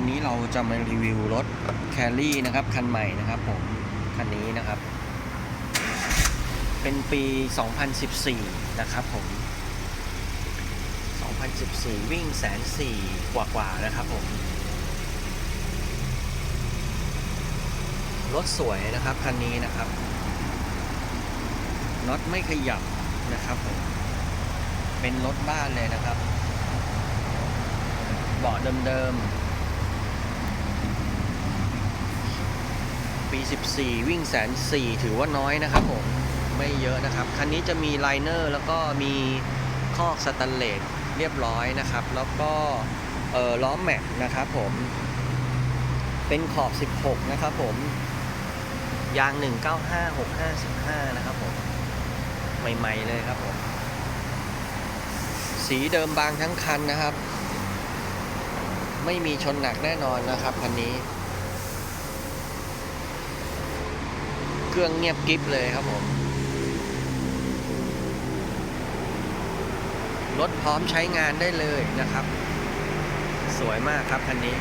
วันนี้เราจะมารีวิวรถแคลรี่นะครับ คันใหม่นะครับผม คันนี้นะครับ เป็นปี 2014 นะครับผม 2014 วิ่งแสนสี่กว่าๆนะครับผม รถสวยนะครับ คันนี้นะครับน็อตไม่ขยับนะครับผม เป็นรถบ้านเลยนะครับ เบาะเดิมๆ ปี14 วิ่งแสนสี่ถือว่าน้อยนะครับผม ไม่เยอะนะครับ คันนี้จะมีไลเนอร์แล้วก็มีคอกสแตนเลสเรียบร้อยนะครับ แล้วก็ล้อแม็กนะครับผมเป็นขอบ 16 นะครับผม ยาง 195 655 นะครับผม ใหม่ ๆ เลยครับผม สีเดิมบางทั้งคันนะครับ ไม่มีชนหนักแน่นอนนะครับคันนี้ เครื่องเงียบกริบเลยครับผม รถพร้อมใช้งานได้เลยนะครับ สวยมากครับคันนี้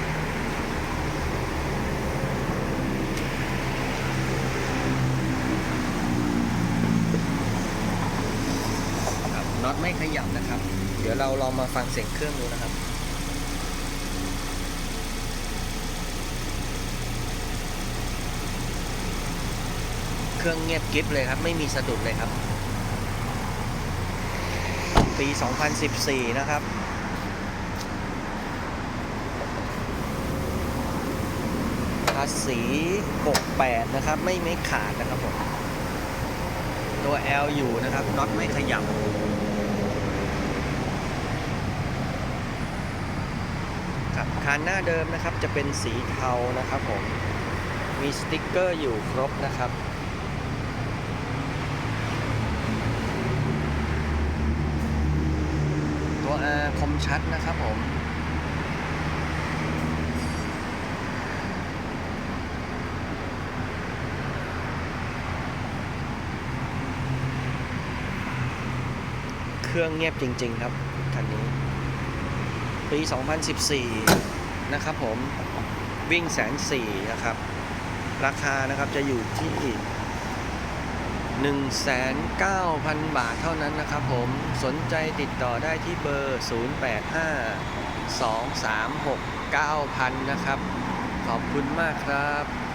ครับน็อตไม่ขยับนะครับ เดี๋ยวเราลองมาฟังเสียงเครื่องดูนะครับ เครื่องเงียบกริบเลยครับ ไม่มีสะดุดเลยครับ ปี 2014 นะครับ ภาษี 68 นะครับ ไม่ไม่ขาดนะครับผม ตัว L อยู่นะครับน็อตไม่ขยับครับคันหน้าเดิมนะครับจะเป็นสีเทานะครับผม มีสติ๊กเกอร์อยู่ครบนะครับ ตัว R คมชัดนะครับผมเครื่องเงียบจริง ๆ ครับคันนี้ ปี 2014 นะครับผม วิ่งแสนสี่นะครับ ราคานะครับจะอยู่ที่ 1,900,000 บาทเท่านั้นนะครับผมสนใจติดต่อได้ที่เบอร์ 085 236 9000 นะครับ ขอบคุณมากครับ